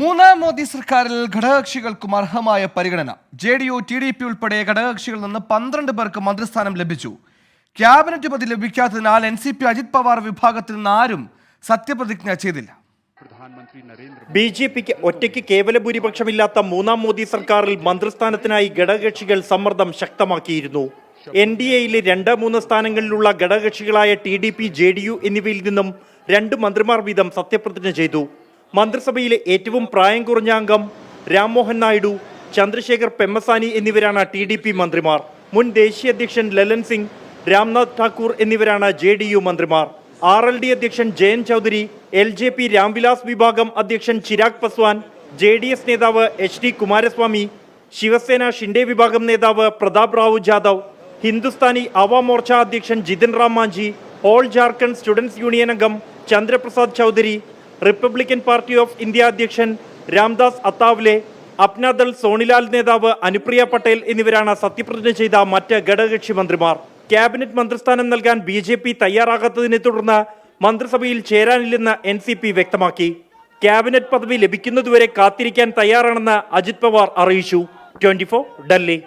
മൂന്നാം മോദി സർക്കാരിൽ ഘടകകക്ഷികൾക്കും അർഹമായ പരിഗണന. J D U T D P ഉൾപ്പെടെ ഘടകകക്ഷികളിൽ നിന്ന് പന്ത്രണ്ട് പേർക്ക് മന്ത്രിസ്ഥാനം ലഭിച്ചു. ക്യാബിനറ്റ് പദവി ലഭിക്കാത്തതിനാൽ N C P Ajit Pawar വിഭാഗത്തിൽ നിന്ന് ആരും സത്യപ്രതിജ്ഞ ചെയ്തില്ല. ബി ജെ പിക്ക് ഒറ്റയ്ക്ക് കേവല ഭൂരിപക്ഷമില്ലാത്ത മൂന്നാം മോദി സർക്കാരിൽ മന്ത്രിസ്ഥാനത്തിനായി ഘടകകക്ഷികൾ സമ്മർദ്ദം ശക്തമാക്കിയിരുന്നു. എൻ ഡി എയിലെ രണ്ട് മൂന്ന് സ്ഥാനങ്ങളിലുള്ള ഘടകകക്ഷികളായ T D P J D U എന്നിവയിൽ നിന്നും രണ്ട് മന്ത്രിമാർ വീതം സത്യപ്രതിജ്ഞ ചെയ്തു. മന്ത്രിസഭയിലെ ഏറ്റവും പ്രായം കുറഞ്ഞ അംഗം രാംമോഹൻ നായിഡു ചന്ദ്രശേഖർ പെമ്മസാനി എന്നിവരാണ് ടി ഡി പി മന്ത്രിമാർ. മുൻ ദേശീയ അധ്യക്ഷൻ ലലൻ സിംഗ് രാംനാഥ് ഠാക്കൂർ എന്നിവരാണ് ജെ ഡി യു മന്ത്രിമാർ. ആർ എൽ ഡി അധ്യക്ഷൻ Jayan Chaudhary L J P Ramvilas വിഭാഗം അധ്യക്ഷൻ Chirag Paswan J D S നേതാവ് എച്ച് ഡി കുമാരസ്വാമി ശിവസേന ഷിൻഡെ വിഭാഗം നേതാവ് പ്രതാപ് റാവു ജാദവ് ഹിന്ദുസ്ഥാനി അവാം മോർച്ച അധ്യക്ഷൻ Jitin Ram Manjhi All Jharkhand Students Union അംഗം Chandraprasad Chaudhary Republican Party of India അധ്യക്ഷൻ രാംദാസ് അത്താവ്ലെ അപ്നാദൾ സോണിലാൽ നേതാവ് അനുപ്രിയ പട്ടേൽ എന്നിവരാണ് സത്യപ്രതിജ്ഞ ചെയ്ത മറ്റ് ഘടകകക്ഷി മന്ത്രിമാർ. ക്യാബിനറ്റ് മന്ത്രിസ്ഥാനം നൽകാൻ ബി ജെ പി തയ്യാറാകാത്തതിനെ തുടർന്ന് മന്ത്രിസഭയിൽ ചേരാനില്ലെന്ന് എൻ സി പി വ്യക്തമാക്കി. ക്യാബിനറ്റ് പദവി ലഭിക്കുന്നതുവരെ കാത്തിരിക്കാൻ തയ്യാറാണെന്ന് അജിത് പവാർ അറിയിച്ചു. Twenty four Delhi.